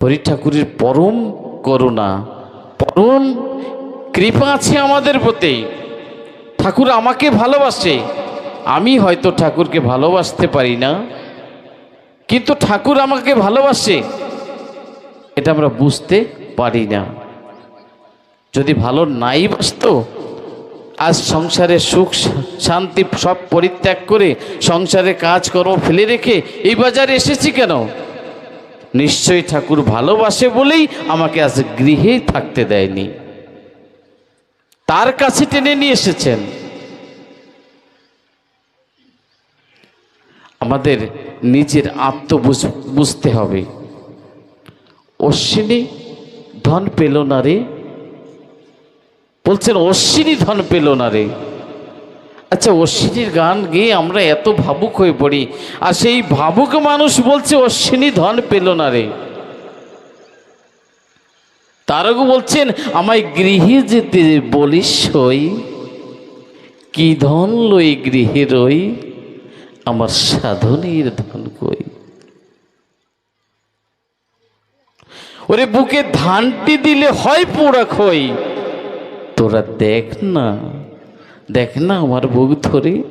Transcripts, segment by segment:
হরি ঠাকুরের পরম করুণা, পরম কৃপা আছে আমাদের প্রতি। ঠাকুর আমাকে ভালোবাসে, আমি হয়তো ঠাকুরকে ভালোবাসতে পারি না, কিন্তু ঠাকুর আমাকে ভালোবাসে, এটা আমরা বুঝতে পারি না। যদি ভালো নাই বাসতো আজ সংসারে সুখ, শান্তি সব পরিত্যাগ করে সংসারে কাজকর্ম ফেলে রেখে এই বাজারে এসেছি কেন? নিশ্চয়ই ঠাকুর ভালোবাসে বলেই আমাকে আজ গৃহে থাকতে দেয়নি। তার কাছে টেনে নিয়ে এসেছেন। আমাদের নিজের আত্ম বুঝতে হবে। অশ্বিনী ধন পেল না রে। বলছেন, অশ্বিনী ধন পেল না রে। আচ্ছা অশ্বিনীর গান গেয়ে আমরা এত ভাবুক হয়ে পড়ি, আর সেই ভাবুক মানুষ বলছে, অশ্বিনী ধন পেল না রে। তারকও বলছেন, আমায় গৃহে যেতে বলিস হই কি ধন লই গৃহে রই, আমার সাধনের ধন কই? ওরে, বুকে ধানটি দিলে হয় পোড়া খই তোরা দেখ না দেখ না আমার বুক ধরে।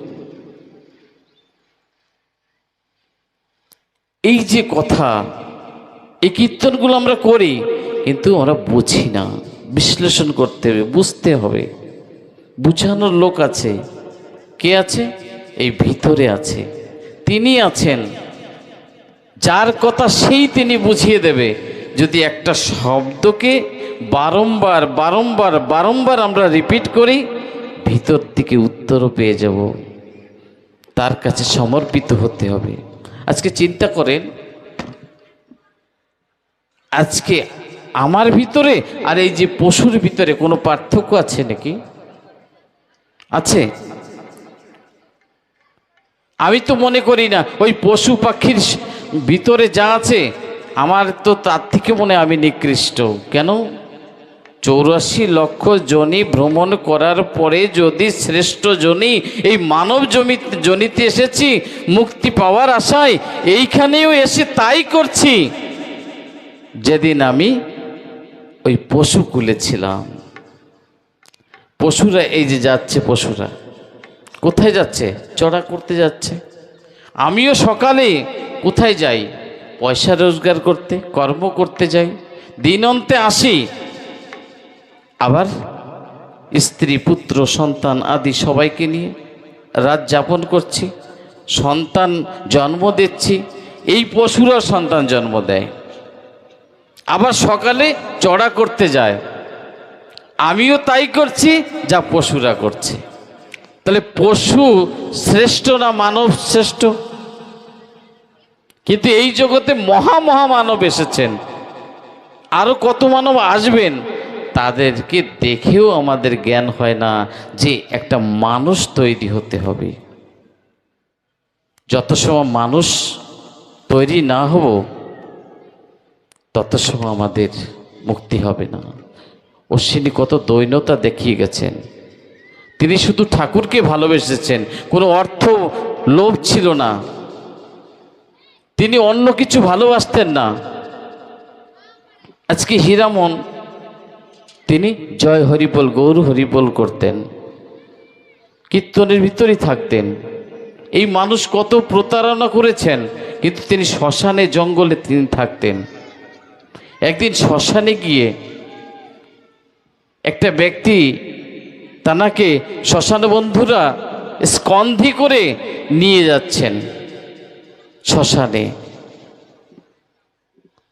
এই যে কথা, এই কীর্তনগুলো আমরা করি, কিন্তু আমরা বুঝি না। বিশ্লেষণ করতে হবে, বুঝতে হবে। বুঝানোর লোক আছে। কে আছে? এই ভিতরে আছে। তিনি আছেন। যার কথা সেই তিনি বুঝিয়ে দেবে। যদি একটা শব্দকে বারংবার বারংবার বারংবার আমরা রিপিট করি ভিতর থেকে উত্তরও পেয়ে যাব। তার কাছে সমর্পিত হতে হবে। আজকে চিন্তা করেন, আজকে আমার ভিতরে আর এই যে পশুর ভিতরে কোনো পার্থক্য আছে নাকি? আছে? আমি তো মনে করি না, ওই পশু পাখির ভিতরে যা আছে, আমার তো তার থেকে মনে আমি নিকৃষ্ট। কেন? চৌরাশি লক্ষ জনি ভ্রমণ করার পরে যদি শ্রেষ্ঠ জনি, এই মানব জমি জনিতে এসেছি, মুক্তি পাওয়ার আশায় এইখানেও এসে তাই করছি। যেদিন আমি ওই পশুকুলে ছিলাম। পশুরা এই যে যাচ্ছে, পশুরা। কোথায় যাচ্ছে? চড়া করতে যাচ্ছে। আমিও সকালে কোথায় যাই? পয়সা রোজগার করতে, কর্ম করতে যাই। দিন অন্তে আসি আবার স্ত্রী, পুত্র, সন্তান আদি সবাইকে নিয়ে রাত যাপন করছি, সন্তান জন্ম দিচ্ছি, এই পশুরা সন্তান জন্ম দেয়। আবার সকালে চড়া করতে যায়। আমিও তাই করছি যা পশুরা করছে। তাহলে পশু শ্রেষ্ঠ না মানব শ্রেষ্ঠ? কিন্তু এই জগতে মহা মহা মানব এসেছেন। আরও কত মানব আসবেন? তাদেরকে দেখেও আমাদের জ্ঞান হয় না যে একটা মানুষ তৈরি হতে হবে। যত সময় মানুষ তৈরি না হব, তত সময় আমাদের মুক্তি হবে না। অশ্বিনী কত দৈন্যতা দেখিয়ে গেছেন। তিনি শুধু ঠাকুরকে ভালোবেসেছেন, কোনো অর্থ লোভ ছিল না। তিনি অন্য কিছু ভালোবাসতেন না। আজকে হীরামন তিনি জয় হরিবল, গৌর হরিবল করতেন। কীর্তনের ভিতরেই থাকতেন। এই মানুষ কত প্রতারণা করেছেন, কিন্তু তিনি শ্মশানে, জঙ্গলে তিনি থাকতেন। একদিন শ্মশানে গিয়ে একটা ব্যক্তি তানাকে শ্মশান বন্ধুরা স্কন্ধি করে নিয়ে যাচ্ছেন শ্মশানে।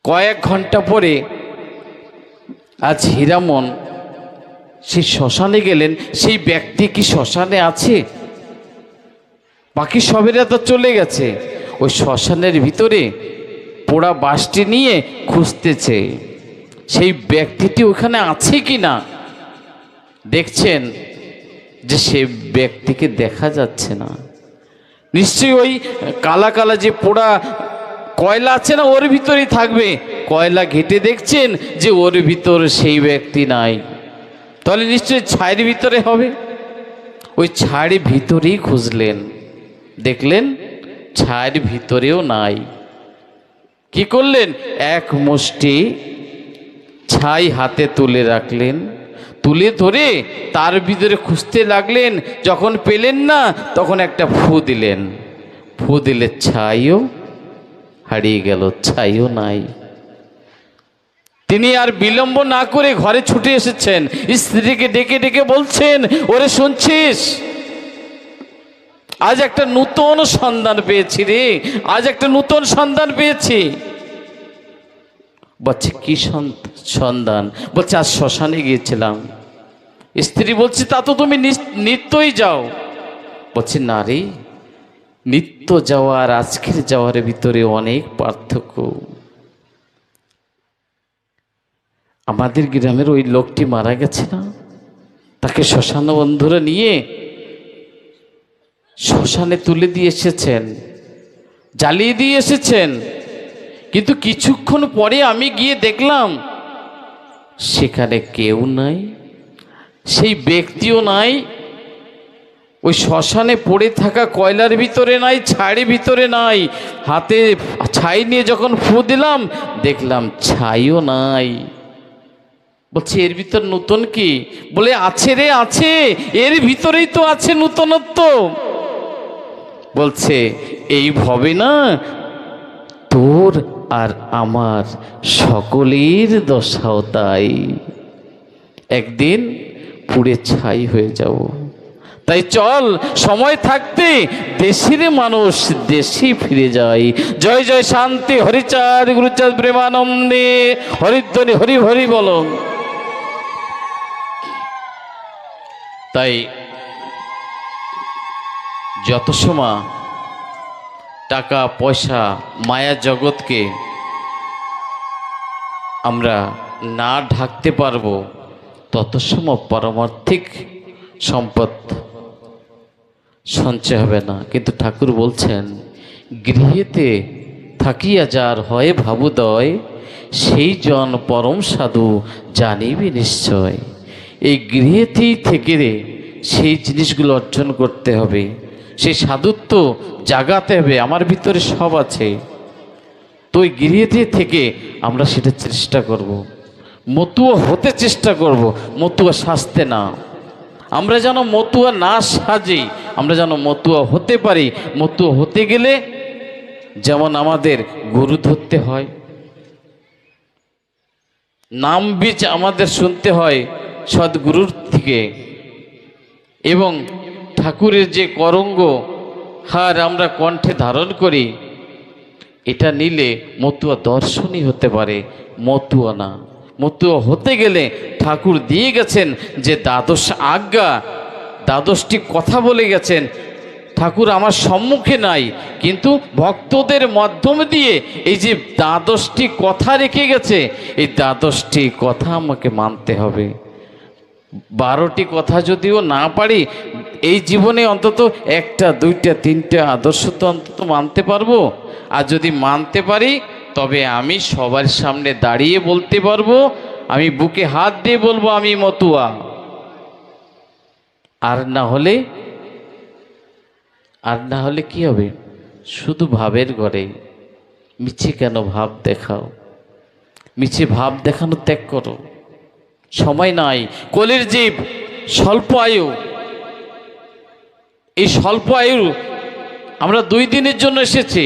কয়েক ঘণ্টা পরে আজ হীরামন সেই শ্মশানে গেলেন, সেই ব্যক্তি কি শ্মশানে আছে? বাকি সবেরা তো চলে গেছে। ওই শ্মশানের ভিতরে পোড়া বাসটি নিয়ে খুঁজতেছে। সেই ব্যক্তিটি ওখানে আছে কি না দেখছেন যে সে ব্যক্তিকে দেখা যাচ্ছে না। নিশ্চয়ই ওই কালা কালা যে পোড়া কয়লা আছে না ওর ভিতরেই থাকবে? কয়লা ঘেটে দেখছেন যে ওর ভিতর সেই ব্যক্তি নাই। তাহলে নিশ্চয়ই ছায়ের ভিতরে হবে। ওই ছায়ের ভিতরেই খুঁজলেন। দেখলেন ছায়ের ভিতরেও নাই। কি করলেন? এক মুষ্টি ছাই হাতে তুলে রাখলেন। তুলে ধরে তার ভিতরে খুঁজতে লাগলেন। যখন পেলেন না, তখন একটা ফু দিলেন। ফু দিলে ছাইও হারিয়ে গেল, ছাইও নাই। তিনি আর বিলম্ব না করে ঘরে ছুটে এসেছেন। স্ত্রীকে ডেকে ডেকে বলছেন, ওরে শুনছিস? আজ একটা নূতন সন্ধান পেয়েছি রে, আজ একটা নূতন সন্ধান পেয়েছি। বলছে, কি সন- সন্ধান? বলছে, আজ শ্মশানে গিয়েছিলাম। স্ত্রী বলছে, তা তো তুমি নিত্যই যাও। বলছে, না রে নিত্য যাওয়া আর আজকের যাওয়ার ভিতরে অনেক পার্থক্য। আমাদের গ্রামের ওই লোকটি মারা গেছে না? তাকে শ্মশান বন্ধুরা নিয়ে শ্মশানে তুলে দিয়ে এসেছেন, জ্বালিয়ে দিয়ে এসেছেন। কিন্তু কিছুক্ষণ পরে আমি গিয়ে দেখলাম, সেখানে কেউ নাই, সেই ব্যক্তিও নাই ওই শ্মশানে পড়ে থাকা কয়লার ভিতরে নাই ছাড়ি ভিতরে নাই। হাতে ছাই নিয়ে যখন ফু দিলাম, দেখলাম ছাইও নাই। বলছে, এর ভিতর নতুন কি? বলে, আছে রে, আছে। এর ভিতরেই তো আছে নূতনত্ব। বলছে, এই ভবে না, তোর আর আমার সকলের দশাও তাই। একদিন পুড়ে ছাই হয়ে যাব। তাই চল, সময় থাকতে দেশের মানুষ দেশে ফিরে যায়। জয় জয়, শান্তি, হরিচাঁদ, গুরুচাঁদ, প্রেমানন্দে, হরিধ্বনি, হরি হরি বল। তাই যত সময় টাকা, পয়সা, মায়া জগৎকে আমরা না ঢাকতে পারব, তত সময় পারমার্থিক সম্পদ সঞ্চয় হবে না। কিন্তু ঠাকুর বলছেন, গৃহেতে থাকিয়া যার হয় ভাবুদয়, সেই জন পরম সাধু জানিবি নিশ্চয়। এই গৃহেতেই থেকে রে সেই জিনিসগুলো অর্জন করতে হবে। সেই সাধুত্ব জাগাতে হবে, আমার ভিতরে সব আছে। তো ওই গৃহেতে থেকে আমরা সেটা চেষ্টা করব। মতুয়া হতে চেষ্টা করব, মতুয়া সাজতে না। আমরা যেন মতুয়া না সাজি, আমরা যেন মতুয়া হতে পারি। মতুয়া হতে গেলে যেমন আমাদের গুরু ধরতে হয়, নাম বীজ আমাদের শুনতে হয় সদ্গুরুর থেকে। এবং ঠাকুরের যে করঙ্গ হার আমরা কণ্ঠে ধারণ করি, এটা নিলে মতুয়া দর্শনই হতে পারে, মতুয়া না। মতুয়া হতে গেলে ঠাকুর দিয়ে গেছেন যে দ্বাদশ আজ্ঞা, দ্বাদশটি কথা বলে গেছেন, ঠাকুর আমার সম্মুখে নাই, কিন্তু ভক্তদের মাধ্যম দিয়ে এই যে দ্বাদশটি কথা রেখে গেছে, এই দ্বাদশটি কথা আমাকে মানতে হবে। বারোটি কথা যদিও না পারি, এই জীবনে অন্তত একটা, দুইটা, তিনটা আদর্শ তো অন্তত মানতে পারব। আর যদি মানতে পারি তবে আমি সবার সামনে দাঁড়িয়ে বলতে পারব, আমি বুকে হাত দিয়ে বলব আমি মতুয়া। আর না হলে, আর না হলে কি হবে? শুধু ভাবের ঘরে। মিছে কেন ভাব দেখাও? মিছে ভাব দেখানো ত্যাগ করো। সময় নাই, কলির জীব, স্বল্প আয়ু। এই স্বল্প আয়ু আমরা দুই দিনের জন্য এসেছি,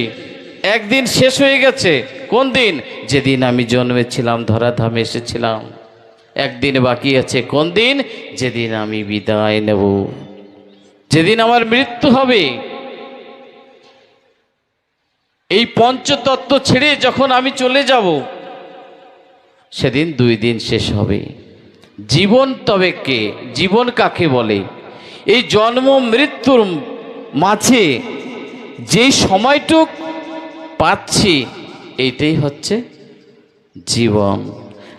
একদিন শেষ হয়ে গেছে। কোন দিন? যেদিন আমি জন্মেছিলাম, ধরাধামে এসেছিলাম। একদিন বাকি আছে কোন দিন? যেদিন আমি বিদায় নেব। যেদিন আমার মৃত্যু হবে। এই পঞ্চতত্ত্ব ছেড়ে যখন আমি চলে যাব, সেদিন দুই দিন শেষ হবে। জীবন তবে কে? জীবন কাকে বলে? এই জন্ম, মৃত্যুর মাঝে যেই সময়টুক পাচ্ছি এইটাই হচ্ছে জীবন।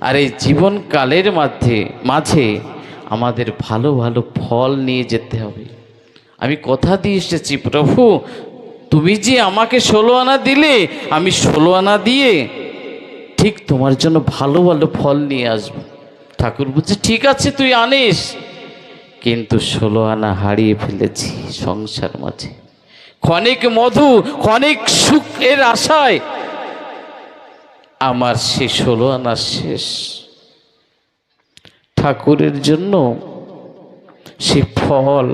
আর এই জীবনকালের মধ্যে মাঝে আমাদের ভালো ভালো ফল নিয়ে যেতে হবে। আমি কথা দিয়ে এসেছি, প্রভু, তুমি যে আমাকে ষোলো আনা দিলে, আমি ষোলো আনা দিয়ে ঠিক তোমার জন্য ভালো ভালো ফল নিয়ে আসব। ঠাকুর বলছে, ঠিক আছে, তুই আনিস। কিন্তু ষোলো আনা হারিয়ে ফেলেছি সংসার মাঝে। ক্ষণিক মধু, ক্ষণিক সুখের আশায় আমার শেষ হলো আনা শেষ। ঠাকুরের জন্য সে ফল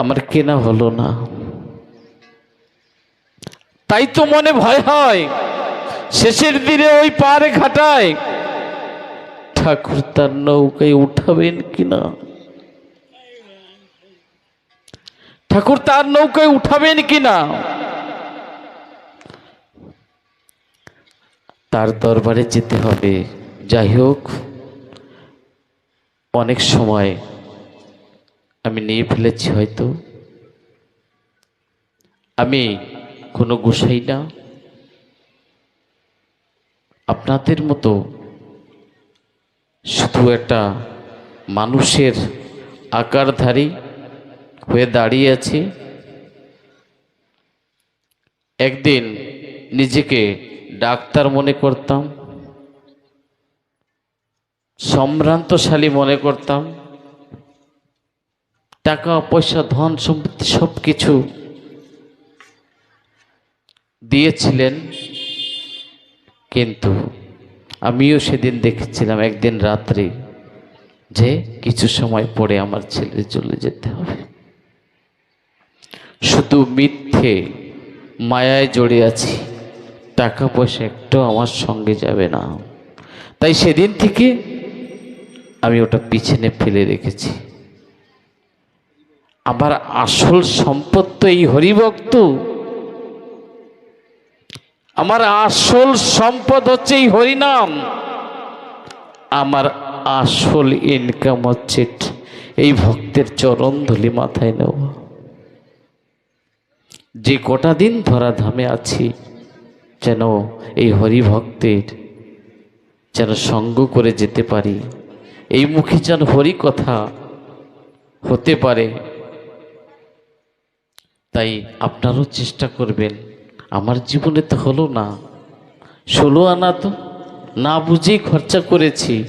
আমার কেনা হলো না। তাই তো মনে ভয় হয়, শেষের দিনে ওই পারে ঘাটায়। ঠাকুর তার নৌকায় উঠাবেন কিনা? ঠাকুর তার নৌকায় উঠাবেন কিনা? তার দরবারে যেতে হবে। যাই হোক, অনেক সময় আমি নিয়ে ফেলেছি হয়তো। আমি কোনো গোসাই না। আপনাদের মতো শুধু একটা মানুষের আকারধারী হয়ে দাঁড়িয়ে আছি। একদিন নিজেকে ডাক্তার মনে করতাম, সম্ভ্রান্তশালী মনে করতাম, টাকা, পয়সা, ধন সম্পত্তি সব কিছু দিয়েছিলেন, কিন্তু আমিও সেদিন দেখেছিলাম একদিন রাত্রে যে কিছু সময় পরে আমার ছেলে চলে যেতে হবে। শুধু মিথ্যে মায়ায় জড়ে আছি। টাকা পয়সা একটাও আমার সঙ্গে যাবে না। তাই সেদিন থেকে আমি ওটা পিছনে ফেলে রেখেছি। আমার আসল সম্পদ তো এই হরিভক্ত। আমার আসল সম্পদ হচ্ছে এই হরিনাম। আমার আসল ইনকাম হচ্ছে এই ভক্তের চরণ ধুলি মাথায় নেওয়া। যে কটা দিন ধরা ধামে আছি যেন এই হরিভক্তের যেন সঙ্গ করে যেতে পারি। এই মুখে যেন হরি কথা হতে পারে। তাই আপনারও চেষ্টা করবেন। আমার জীবনে তো হলো না। ষোলো আনা তো না বুঝেই খরচা করেছি।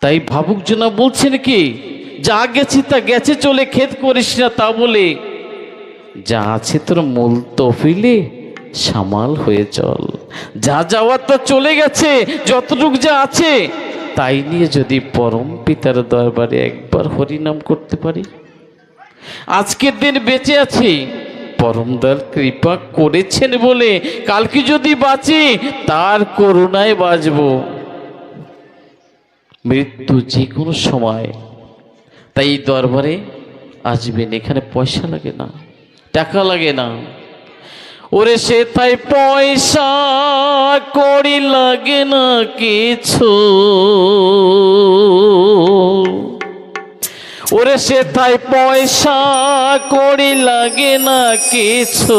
তাই ভাবুক জনা বলছেন কি, যা গেছি তা গেছে চলে খেত করিস না তা বলে। যা আছে তোর মূল তফিলে সামাল হয়ে চল। যা যাওয়ার তো চলে গেছে, যতটুক যা আছে। তাই নিয়ে যদি পরম পিতার দরবারে একবার হরিনাম করতে পারি? আজকের দিন বেঁচে আছি। পরমদার কৃপা করেছেন বলে কালকে যদি বাঁচি, তার করুণায় বাঁচব। মৃত্যু যে কোনো সময়। তাই দরবারে আসবেন, এখানে পয়সা লাগে না। টাকা লাগে না। ওরে সে তাই পয়সা করি লাগে না কিছু। ওরে সে তাই পয়সা করি লাগে না কিছু।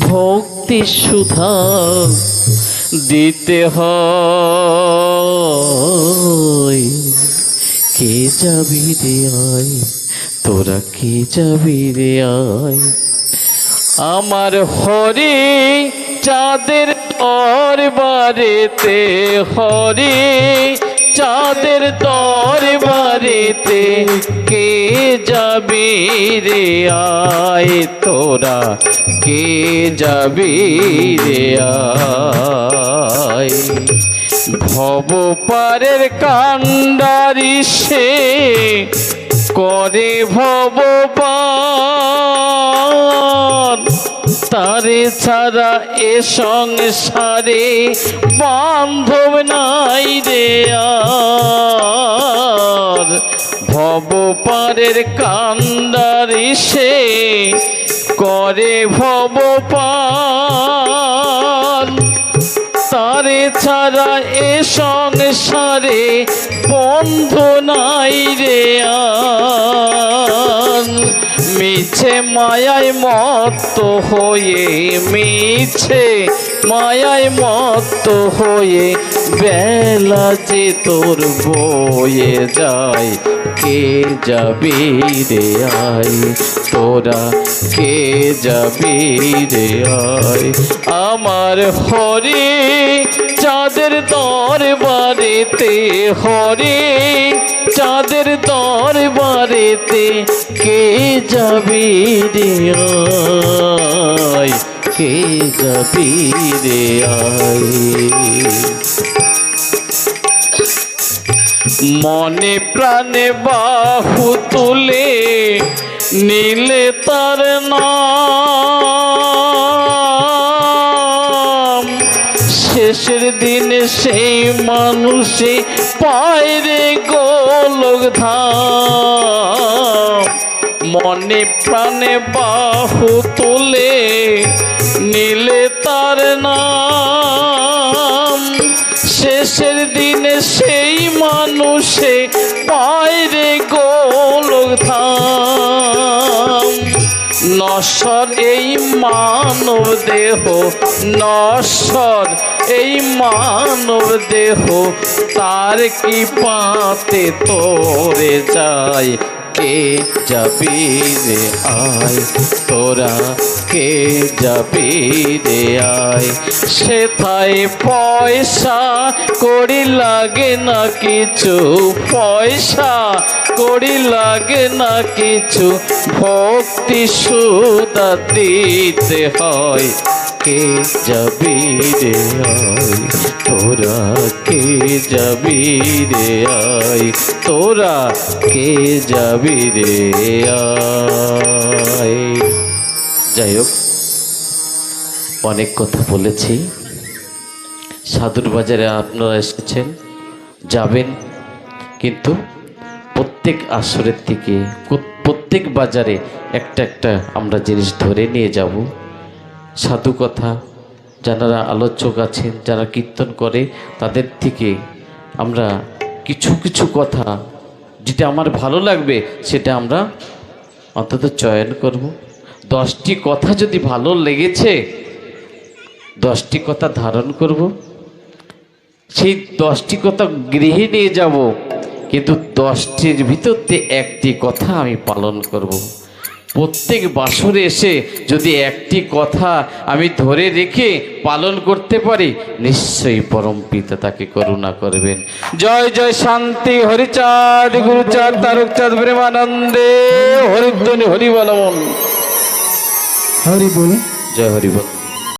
ভক্তি সুধা দিতে হয়। কে যাবি আয়? তোরা কে যাবি রে আয়? আমার হরি চাঁদের দর বাড়িতে হরি চাঁদের দর বাড়িতে কে যাবি রে আয়? তোরা কে যাবি রে আয়? ভব পারের কান্ডারি সে করে ভগবান। তারে ছাড়া এ সংসারে বান্ধব নাই রে আর। ভব পারের কান্ডারি সে করে ভগবান তারে ছাড়া এ সংসারে বন্ধ নাই রে আর। মিছে মায়ায় মত্ত হয়ে, মিছে মায়ায় মত্ত হয়ে, বেলা যে তোর বয়ে যায়, কে যাবি রে আয়? তোরা কে যাবি রে আয়? আমার হরি চাঁদের দর দরবারেতে, হরে, চাঁদের দরবারেতে কে যাবি রে আয়? কে যাবি রে আয়? মনে প্রাণে বাহু তুলে নীলে তার নাম শেষের দিনে সেই মানুষে পায়রে গোলক ধাম মনে প্রাণে বাহু তুলে নীলে তার নাম। শেষের দিনে সেই মানুষে নশ্বর, এই মানব দেহ। নশ্বর, এই মানব দেহ। তার কি পাতে তোরে যায় কে যাবি রে আয়? তোরা কে যাবি রে আয়? সেথায় পয়সা করি লাগে না কিছু। পয়সা করি লাগে না কিছু? ভক্তি সুদা দিতে হয়। কে যাবি রে আয়? তোরা কে যাবি রে আয়? তোরা কে যাবি রে আয়? যাই হোক, অনেক কথা বলেছি। সাধুর বাজারে আপনারা এসেছেন, যাবেন, কিন্তু প্রত্যেক আসরের থেকে প্রত্যেক বাজারে একটা একটা আমরা জিনিস ধরে নিয়ে যাব। সাধু কথা যারা আলোচক আছেন, যারা কীর্তন করে, তাদের থেকে আমরা কিছু কিছু কথা, যেটা আমার ভালো লাগবে, সেটা আমরা অন্তত চয়ন করব। দশটি কথা যদি ভালো লেগেছে, দশটি কথা ধারণ করব। সেই দশটি কথা গৃহে নিয়ে যাব। কিন্তু দশটির ভিতর দিয়ে একটি কথা আমি পালন করব। প্রত্যেক বাসরে এসে যদি একটি কথা আমি ধরে রেখে পালন করতে পারি নিশ্চয়ই পরম পিতা তাকে করুণা করবেন। জয় জয় শান্তি হরিচাঁদ গুরুচাঁদ তারকচাঁদ প্রেমানন্দে হরিধ্বনি হরিবলমন হরি বল। জয় হরিবল।